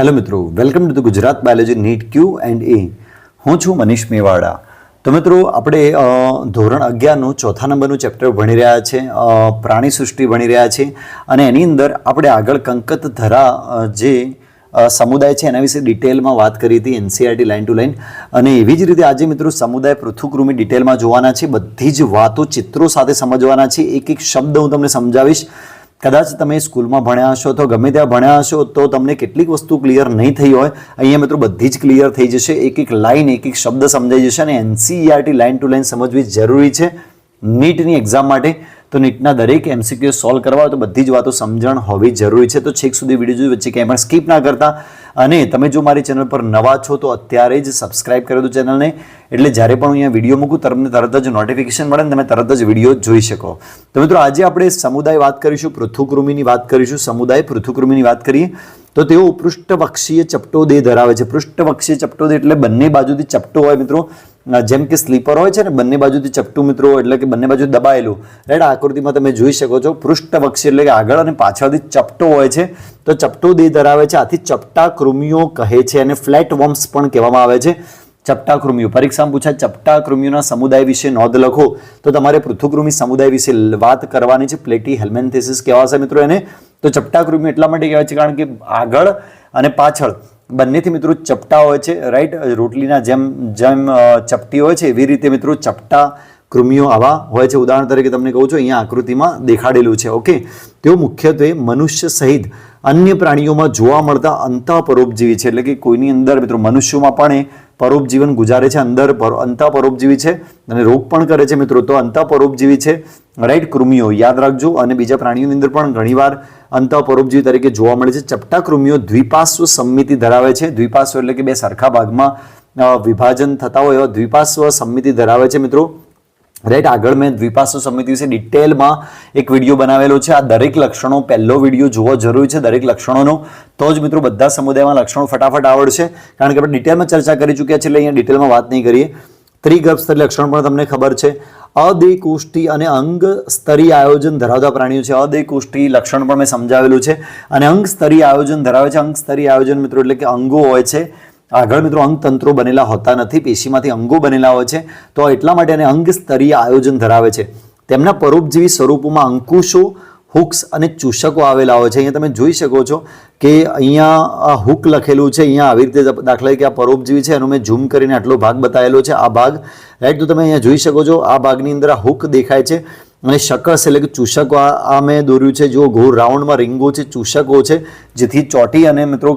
Hello મિત્રો, welcome to the Gujarat biology NEET Q and A. હું છું મનીષ મેવાડા. તો મિત્રો, આપણે ધોરણ અગિયારનું ચોથા નંબરનું ચેપ્ટર ભણી રહ્યા છે પ્રાણી સૃષ્ટિ ભણી રહ્યા છે, અને એની અંદર આપણે આગળ કંકત ધરા જે સમુદાય છે એના વિશે ડિટેલમાં વાત કરી હતી એનસીઆરટી લાઇન ટુ લાઇન. અને એવી જ રીતે આજે મિત્રો સમુદાય પૃથુકૃમિ ડિટેલમાં જોવાના છે, બધી જ વાતો ચિત્રો સાથે સમજવાના છે. એક એક શબ્દ હું તમને સમજાવીશ. કદાચ તમે સ્કૂલમાં ભણ્યા હશો તો ગમે ત્યાં ભણ્યા હશો તો તમને કેટલીક વસ્તુ ક્લિયર નહીં થઈ હોય. અહીંયા મિત્રો બધી જ ક્લિયર થઈ જશે. એક એક લાઇન એક એક શબ્દ સમજાઈ જશે અને એનસીઈઆરટી લાઇન ટુ લાઇન સમજવી જરૂરી છે નીટની એક્ઝામ માટે. તો નીટના દરેક એમસીક્યુ સોલ્વ કરવા હોય તો બધી જ વાતો સમજણ હોવી જરૂરી છે. તો છેક સુધી વીડિયો જોઈ, વચ્ચે ક્યાંય પણ સ્કીપ ના કરતા. અને તમે જો મારી ચેનલ પર નવા છો, તો અત્યારે જ સબસ્ક્રાઇબ કરી દો ચેનલને. એટલે જ્યારે પણ હું અહીંયા વીડિયો મૂકું, તમને તરત જ નોટિફિકેશન મળે ને તમે તરત જ વીડિયો જોઈ શકો. તો મિત્રો, આજે આપણે સમુદાય વાત કરીશું પૃથુકૃમિની વાત કરીશું. સમુદાય પૃથુકૃમિની વાત કરીએ. તો તેઓ પૃષ્ઠવક્ષીય ચપટો દેહ ધરાવે છે. પૃષ્ઠવક્ષીય ચપટો દેહ એટલે બંને બાજુથી ચપટો હોય મિત્રો. જેમ કે સ્લીપર હોય છે ને, બંને બાજુથી ચપટું મિત્રો એટલે કે બંને બાજુ દબાયેલું. રાઈટ આકૃતિમાં તમે જોઈ શકો છો પૃષ્ઠવક્ષી એટલે કે આગળ અને પાછળથી ચપટો હોય છે. તો ચપટો દેહ ધરાવે છે, આથી ચપટા કૃમિઓ કહે છે અને ફ્લેટ વોમ્સ પણ કહેવામાં આવે છે. ચપટા કૃમિઓ પરીક્ષામાં પૂછાય ચપટા કૃમિઓના સમુદાય વિશે નોંધ લખો. તો તમારે પૃથુકૃમિ સમુદાય વિશે વાત કરવાની છે. પ્લેટી હેલ્મેન્થેસિસ કહેવાશે મિત્રો એને. તો ચપટા કૃમિ એટલા માટે કહેવાય છે, કારણ કે આગળ અને પાછળ બંનેથી મિત્રો ચપટા હોય છે રાઈટ રોટલીના જેમ જેમ ચપટી હોય છે, એવી રીતે મિત્રો ચપટા કૃમિઓ આવા હોય છે. ઉદાહરણ તરીકે તમને કહું છું, અહીંયા આકૃતિમાં દેખાડેલું છે ઓકે તેઓ મુખ્યત્વે મનુષ્ય સહિત અન્ય પ્રાણીઓમાં જોવા મળતા અંતઃપરોપજીવી છે. એટલે કે કોઈની અંદર મિત્રો મનુષ્યોમાં પણ એ પરોપજીવન ગુજારે છે, અંદર પર- અંતઃપરોપજીવી છે અને રોગ પણ કરે છે મિત્રો. તો અંતઃપરોપજીવી છે રાઈટ કૃમિઓ, યાદ રાખજો. અને બીજા પ્રાણીઓની અંદર પણ ઘણીવાર અંતઃપરોપજીવી તરીકે જોવા મળે છે. ચપટા કૃમિઓ દ્વિપાર્શ્વ સંમિતિ ધરાવે છે. દ્વિપાશ્વ એટલે કે બે સરખા ભાગમાં વિભાજન થતા હોય એવા દ્વિપાશ્વ સંમિતિ ધરાવે છે મિત્રો. રાઈટ, આગળ મેં દ્વિપાશ્વ સમિતિ વિશે ડિટેલમાં એક વીડિયો બનાવેલો છે. આ દરેક લક્ષણો પહેલો વીડિયો જોવો જરૂરી છે દરેક લક્ષણોનો. તો જ મિત્રો બધા સમુદાયમાં લક્ષણો ફટાફટ આવડશે. કારણ કે આપણે ડિટેલમાં ચર્ચા કરી ચૂક્યા છે એટલે અહીંયા ડિટેલમાં વાત નહીં કરીએ. ત્રિગર્ભ લક્ષણ પણ તમને ખબર છે. અદેકોષ્ઠી અને અંગ સ્તરીય આયોજન ધરાવતા પ્રાણીઓ છે. અદેકોષ્ઠી લક્ષણ પણ મેં સમજાવેલું છે. અને અંગ સ્તરીય આયોજન ધરાવે છે. અંગ સ્તરીય આયોજન મિત્રો એટલે કે અંગો હોય છે. આગળ મિત્રો અંગતંત્રો બનેલા હોતા નથી. પેશીમાંથી અંગો બનેલા હોય છે. તો એટલા માટે એને અંગ સ્તરીય આયોજન ધરાવે છે. તેમના પરોપજીવી સ્વરૂપોમાં અંકુશો હુક્સ અને ચૂષકો આવેલા હોય છે. અહીંયા તમે જોઈ શકો છો કે અહીંયા, આ હુક લખેલું છે. અહીંયા આવી રીતે દાખલા કે આ પરોપજીવી છે. એનો મેં ઝૂમ કરીને આટલો ભાગ બતાવેલો છે. આ ભાગ રાઈટ તો તમે અહીંયા જોઈ શકો છો, આ ભાગની અંદર આ હુક દેખાય છે અને શકસ એટલે કે ચૂષકો આ મેં દોર્યું છે. જો ગોળ રાઉન્ડમાં રીંગો છે, ચૂષકો છે, જેથી ચોટી અને મિત્રો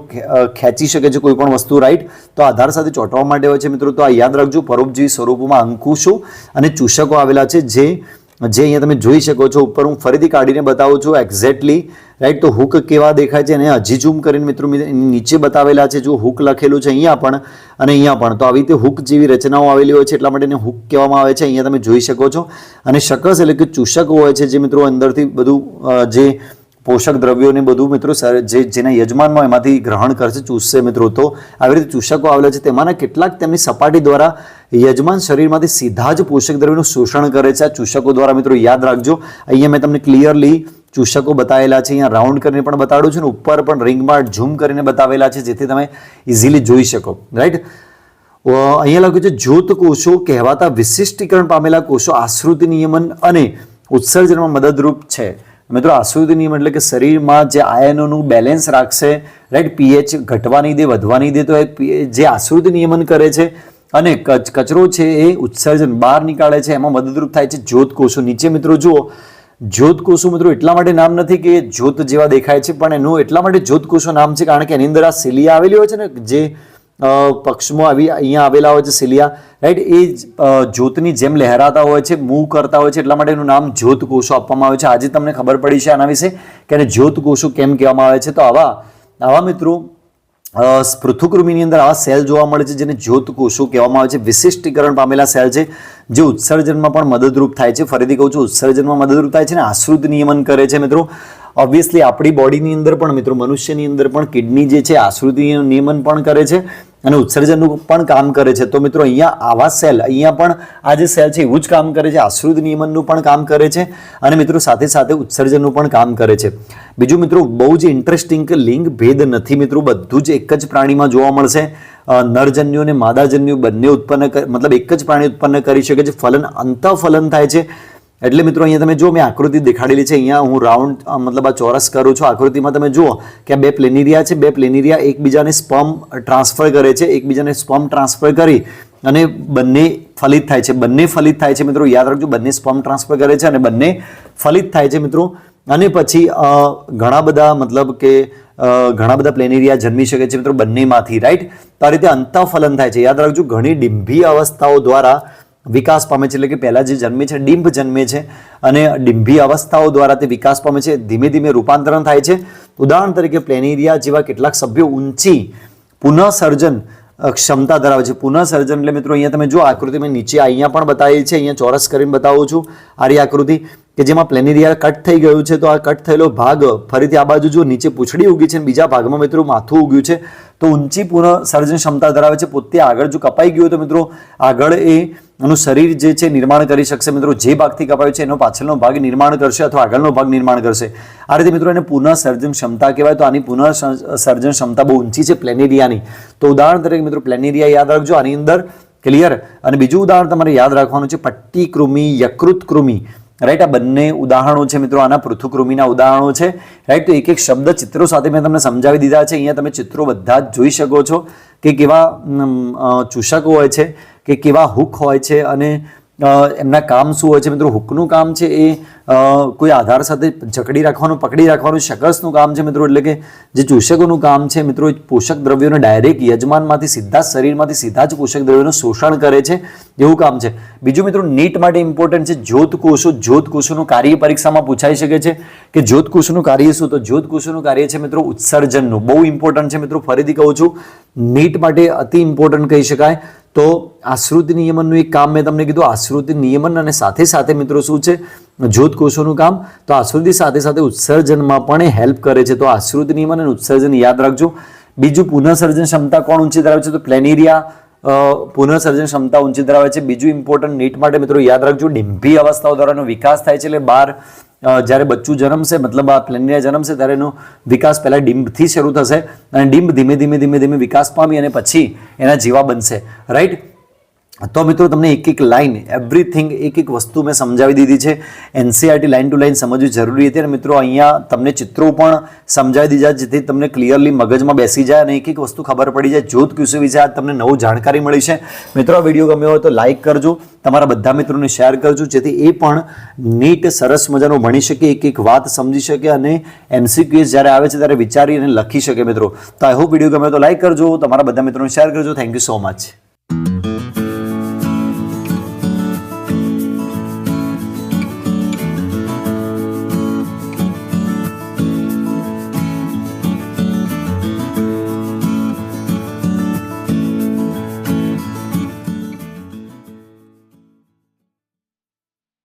ખેંચી શકે છે કોઈ પણ વસ્તુ રાઈટ તો આધાર સાથે ચોંટવા માટે હોય છે. મિત્રો, તો આ યાદ રાખજો પરોપજીવી સ્વરૂપમાં અંકુશો અને ચૂષકો આવેલા છે, જે જે અહીંયા તમે જોઈ શકો છો, ઉપર હું ફરીથી કાઢીને બતાવું છું એક્ઝેક્ટલી રાઈટ તો હુક કેવા દેખાય છે અને હજી ઝૂમ કરીને મિત્રો નીચે બતાવેલા છે, જો હુક લખેલું છે અહીંયા પણ અને અહીંયા પણ. તો આવી રીતે હુક જેવી રચનાઓ આવેલી હોય છે, એટલા માટે એને હુક કહેવામાં આવે છે, અહીંયા તમે જોઈ શકો છો. અને શકસ એટલે કે ચૂષક હોય છે, જે મિત્રો અંદરથી બધું જે પોષક દ્રવ્યોને બધું મિત્રો જે જેના યજમાનમાં એમાંથી ગ્રહણ કરશે ચૂસશે મિત્રો તો, આવી રીતે ચૂષકો આવેલા છે, તેમાંના કેટલાક તેમની સપાટી દ્વારા યજમાન શરીરમાંથી સીધા જ પોષક દ્રવ્યોનું શોષણ કરે છે. આ ચૂષકો દ્વારા મિત્રો યાદ રાખજો. અહીંયા મેં તમને ક્લિયરલી ચૂષકો બતાવેલા છે, અહીંયા રાઉન્ડ કરીને પણ બતાડું છું ને ઉપર પણ રિંગમાં ઝૂમ કરીને બતાવેલા છે, જેથી તમે ઇઝીલી જોઈ શકો. રાઈટ અહીંયા લખ્યું છે, જ્યોત કોષો કહેવાતા વિશિષ્ટીકરણ પામેલા કોષો આશ્રુતિ નિયમન અને ઉત્સર્જનમાં મદદરૂપ છે. મિત્રો આશ્રુતિ નિયમ એટલે કે શરીરમાં જે આયનોનું બેલેન્સ રાખશે રાઈટ પીએચ ઘટવા નહીં દે વધવા નહીં દે, તો એ જે આસુદ નિયમન કરે છે અને કચ- કચરો છે એ ઉત્સર્જન બહાર નીકાળે છે, એમાં મદદરૂપ થાય છે જ્યોત કોષો નીચે મિત્રો જુઓ જ્યોત કોષો મિત્રો એટલા માટે નામ નથી કે જ્યોત જેવા દેખાય છે, પણ એનું એટલા માટે જ્યોત કોષો નામ છે કારણ કે એની અંદર આ સિલિયા આવેલી હોય છે ને, જે પક્ષમાં આવી અહીંયા આવેલા હોય છે સિલિયા રાઈટ એ જ્યોતની જેમ લહેરાતા હોય છે મૂવ કરતા હોય છે, એટલા માટે એનું નામ જ્યોત કોષો આપવામાં આવે છે. આજે તમને ખબર પડી છે આના વિશે કે એને જ્યોત કોષો કેમ કહેવામાં આવે છે. તો આવા આવા મિત્રો અ, પૃથુકૃમિની અંદર આવા સેલ જોવા મળે છે જેને જ્યોત કોષો કહેવામાં આવે છે. વિશિષ્ટીકરણ પામેલા સેલ છે જે ઉત્સર્જનમાં પણ મદદરૂપ થાય છે. ફરીથી કહું છું ઉત્સર્જનમાં મદદરૂપ થાય છે અને આશ્રુત નિયમન કરે છે મિત્રો. ઓબ્વિયસલી આપણી બોડીની અંદર પણ મિત્રો મનુષ્યની અંદર પણ કિડની જે છે આશ્રુતિ નિયમન પણ કરે છે. અને ઉત્સર્જનનું પણ કામ કરે છે. તો મિત્રો, અહીંયા આવા સેલ, અહીંયા પણ આ જે સેલ છે, એવું જ કામ કરે છે. આશ્રિત નિયમનનું પણ કામ કરે છે અને મિત્રો, સાથે સાથે ઉત્સર્જનનું પણ કામ કરે છે. બીજું મિત્રો, બહુ જ ઇન્ટરેસ્ટિંગ કે લિંગ ભેદ નથી મિત્રો. બધું જ એક જ પ્રાણીમાં જોવા મળશે. નરજન્યુ અને માદાજન્યુ બંને ઉત્પન્ન મતલબ એક જ પ્રાણી ઉત્પન્ન કરી શકે છે. ફલન, અંતઃફલન થાય છે. એટલે મિત્રો અહીંયા તમે જો મેં આકૃતિ દેખાડેલી છે. અહીંયા હું રાઉન્ડ મતલબ આ ચોરસ કરું છું. આકૃતિમાં તમે જુઓ કે બે પ્લેનેરિયા છે. બે પ્લેનેરિયા એકબીજાને સ્પમ ટ્રાન્સફર કરે છે. એકબીજાને સ્પમ ટ્રાન્સફર કરી અને બંને ફલિત થાય છે. બંને ફલિત થાય છે મિત્રો. યાદ રાખજો, બંને સ્પમ ટ્રાન્સફર કરે છે અને બંને ફલિત થાય છે મિત્રો. અને પછી ઘણા બધા મતલબ કે ઘણા બધા પ્લેનેરિયા જન્મી શકે છે મિત્રો બંનેમાંથી રાઈટ તો આ રીતે અંતઃફલન થાય છે. યાદ રાખજો, ઘણી ડિંભી અવસ્થાઓ દ્વારા વિકાસ પામે છે, એટલે કે પહેલાં જે જન્મે છે ડિંભ જન્મે છે અને ડિંભી અવસ્થાઓ દ્વારા તે વિકાસ પામે છે, ધીમે ધીમે રૂપાંતરણ થાય છે. ઉદાહરણ તરીકે પ્લેનેરિયા જેવા કેટલાક સભ્યો ઊંચી પુનઃસર્જન ક્ષમતા ધરાવે છે. પુનઃસર્જન, એટલે મિત્રો, અહીંયા તમે જો આકૃતિ મેં નીચે અહીંયા પણ બતાવી છે, અહીંયા ચોરસ કરીને બતાવું છું. આરી આકૃતિ. કે જેમાં પ્લેનેરિયા કટ થઈ ગયું છે, તો આ કટ થયેલો ભાગ ફરીથી આ બાજુ જો નીચે પૂંછડી ઉગી છે બીજા ભાગમાં મિત્રો માથું ઉગ્યું છે, તો ઊંચી પુનઃસર્જન ક્ષમતા ધરાવે છે, પોતે આગળ જો કપાઈ ગયું તો મિત્રો આગળ એ એનું શરીર જે છે નિર્માણ કરી શકશે. મિત્રો જે ભાગથી કપાયું છે એનો પાછળનો ભાગ નિર્માણ કરશે અથવા આગળનો ભાગ નિર્માણ કરશે. આ રીતે મિત્રો એને પુનઃસર્જન ક્ષમતા કહેવાય. તો આની પુનઃસર્જન ક્ષમતા બહુ ઊંચી છે પ્લેનેરિયાની. તો ઉદાહરણ તરીકે મિત્રો પ્લેનેરિયા યાદ રાખજો. આની અંદર ક્લિયર. અને બીજું ઉદાહરણ તમારે યાદ રાખવાનું છે પટ્ટી કૃમિ યકૃત કૃમિ રાઈટ આ બંને ઉદાહરણો છે મિત્રો. આના પૃથુકૃમિના ઉદાહરણો છે. રાઈટ તો એક એક શબ્દ ચિત્રો સાથે મેં તમને સમજાવી દીધા છે. અહીંયા તમે ચિત્રો બધા જ જોઈ શકો છો કે કેવા ચૂષકો હોય છે, કે કેવા હુક હોય છે અને એમના કામ શું હોય છે મિત્રો? હુકનું કામ છે એ કોઈ આધાર સાથે જકડી રાખવાનું, પકડી રાખવાનું શકસનું કામ છે મિત્રો? એટલે કે જે ચૂષકોનું કામ છે મિત્રો પોષક દ્રવ્યોને ડાયરેક્ટ યજમાનમાંથી સીધા શરીરમાંથી સીધા જ પોષક દ્રવ્યોનું શોષણ કરે છે. એવું કામ છે. બીજું મિત્રો, નીટ માટે ઇમ્પોર્ટન્ટ છે જ્યોત જ્યોતકોષોનું જ્યોત કોષોનું કાર્ય પરીક્ષામાં પૂછાઈ શકે છે કે જ્યોત કોષોનું કાર્ય શું? તો જ્યોત કોષોનું કાર્ય છે મિત્રો, ઉત્સર્જનનું. બહુ ઇમ્પોર્ટન્ટ છે મિત્રો, ફરીથી કહું છું. નીટ માટે અતિ ઇમ્પોર્ટન્ટ કહી શકાય. તો આશ્રુતિ નિયમનનું એક કામ મેં તમને કીધું, આશ્રુતિ નિયમન અને સાથે સાથે મિત્રો શું છે? જ્યોત કોષોનું કામ. તો આશ્રુતિ સાથે સાથે ઉત્સર્જનમાં પણ હેલ્પ કરે છે. તો આશ્રુત નિયમન અને ઉત્સર્જન યાદ રાખજો. બીજું પુનઃસર્જન ક્ષમતા કોણ ઊંચી ધરાવે છે? તો પ્લેનેરિયા પુનઃસર્જન ક્ષમતા ઊંચી ધરાવે છે. બીજું ઇમ્પોર્ટન્ટ નીટ માટે મિત્રો યાદ રાખજો. ડિમ્ભી અવસ્થાઓ દ્વારાનો વિકાસ થાય છે. એટલે બાર જ્યારે બચ્ચું જન્મશે, મતલબ આ પ્લેનેરિયા જન્મશે, ત્યારે એનો વિકાસ પહેલાં ડિમ્બથી શરૂ થશે અને ડિમ્બ ધીમે ધીમે ધીમે ધીમે વિકાસ પામી અને પછી એના જીવા બનશે. રાઈટ તો મિત્રો તમને એક એક લાઇન એવરીથિંગ એક એક વસ્તુ મેં સમજાવી દીધી છે. એનસીઆરટી લાઈન ટુ લાઇન સમજવી જરૂરી હતી અને મિત્રો અહીંયા તમને ચિત્રો પણ સમજાવી દીધા જેથી તમને ક્લિયરલી મગજમાં બેસી જાય અને એક એક વસ્તુ ખબર પડી જાય. જોત કૃષિ વિશે આજ તમને નવું જાણકારી મળી છે. મિત્રો આ વીડિયો ગમ્યો હોય તો લાઇક કરજો. તમારા બધા મિત્રોને શેર કરજો, જેથી એ પણ નીટ, સરસ મજાનું ભણી શકે, એક એક વાત સમજી શકે અને એમસીક્યુએસ જ્યારે આવે છે ત્યારે વિચારી અને લખી શકે મિત્રો. તો આઈ હોપ વીડિયો ગમ્યો તો લાઇક કરજો. તમારા બધા મિત્રોને શેર કરજો. Thank you so much